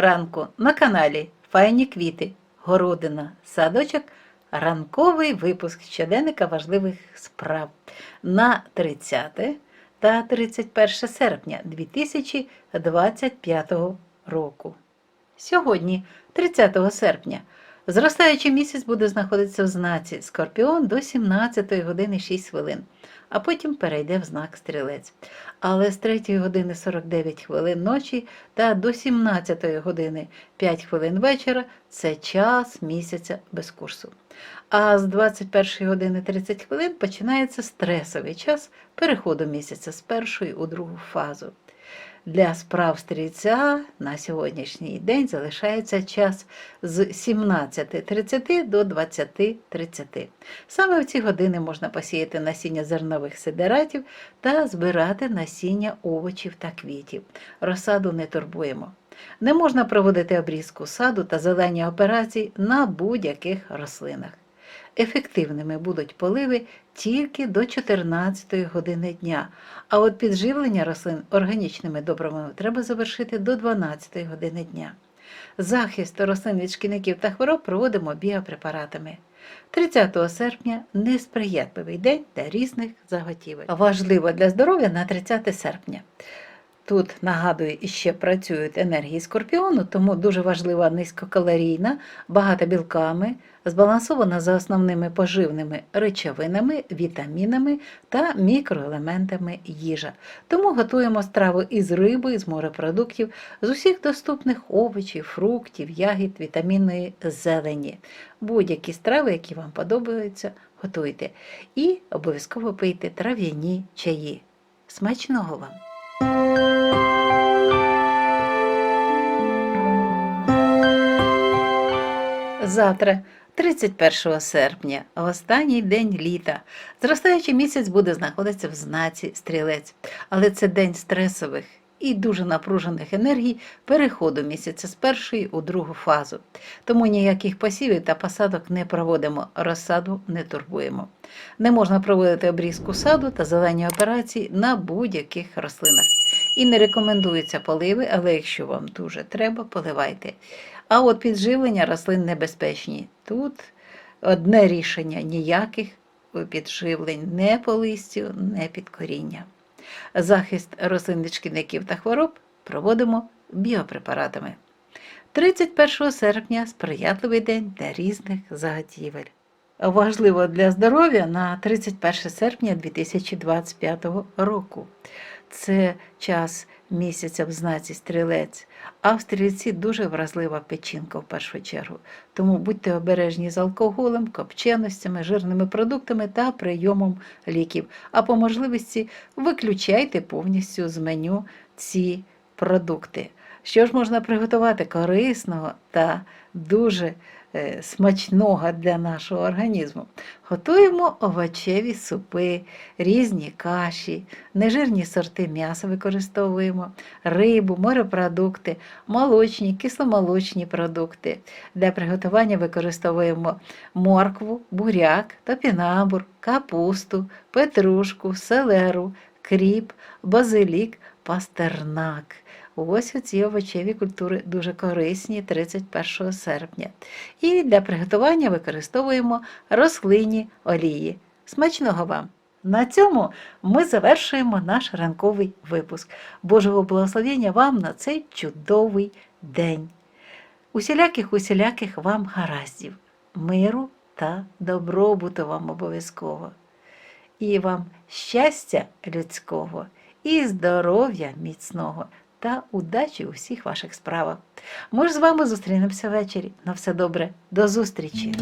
ранку на каналі Файні квіти, городина, садочок, ранковий випуск щоденника важливих справ на 30 та 31 серпня 2025 року. Сьогодні, 30 серпня, зростаючий місяць буде знаходитися в знаці Скорпіон до 17 години 6 хвилин, а потім перейде в знак Стрілець. Але з 3 години 49 хвилин ночі та до 17 години 5 хвилин вечора це час місяця без курсу. А з 21 години 30 хвилин починається стресовий час переходу місяця з першої у другу фазу. Для справ стрільця на сьогоднішній день залишається час з 17.30 до 20.30. Саме в ці години можна посіяти насіння зернових сидератів та збирати насіння овочів та квітів. Розсаду не турбуємо. Не можна проводити обрізку саду та зелені операції на будь-яких рослинах. Ефективними будуть поливи тільки до 14 години дня, а от підживлення рослин органічними добривами треба завершити до 12 години дня. Захист рослин від шкідників та хвороб проводимо біопрепаратами. 30 серпня несприятливий день для різних заготівель. Важливо для здоров'я на 30 серпня. Тут, нагадую, іще працюють енергії скорпіону, тому дуже важлива низькокалорійна, багата білками, збалансована за основними поживними речовинами, вітамінами та мікроелементами їжа. Тому готуємо страву із риби, з морепродуктів, з усіх доступних овочів, фруктів, ягід, вітамінної зелені. Будь-які страви, які вам подобаються, готуйте. І обов'язково пийте трав'яні чаї. Смачного вам! Завтра, 31 серпня, останній день літа, зростаючий місяць буде знаходитися в знаці стрілець, але це день стресових і дуже напружених енергій переходу місяця з першої у другу фазу. Тому ніяких посівів та посадок не проводимо, розсаду не турбуємо. Не можна проводити обрізку саду та зелені операції на будь-яких рослинах. І не рекомендуються поливи, але якщо вам дуже треба, поливайте. А от підживлення рослин небезпечні. Тут одне рішення ніяких підживлень не по листю, не під коріння. Захист рослин від шкідників та хвороб проводимо біопрепаратами. 31 серпня сприятливий день для різних заготівель. Важливо для здоров'я на 31 серпня 2025 року. Це час місяця в знаці стрілець, а в стрільці дуже вразлива печінка в першу чергу. Тому будьте обережні з алкоголем, копченостями, жирними продуктами та прийомом ліків. А по можливості виключайте повністю з меню ці продукти. Що ж можна приготувати корисного та дуже е, смачного для нашого організму? Готуємо овочеві супи, різні каші, нежирні сорти м'яса використовуємо, рибу, морепродукти, молочні, кисломолочні продукти. Для приготування використовуємо моркву, буряк, топінамбур, капусту, петрушку, селеру, кріп, базилік, пастернак. Ось оці овочеві культури дуже корисні 31 серпня. І для приготування використовуємо рослинні олії. Смачного вам! На цьому ми завершуємо наш ранковий випуск. Божого благословення вам на цей чудовий день. Усіляких усіляких вам гараздів, миру та добробуту вам обов'язково. І вам щастя людського і здоров'я міцного та удачі у всіх ваших справах. Ми ж з вами зустрінемося ввечері. На все добре, до зустрічі!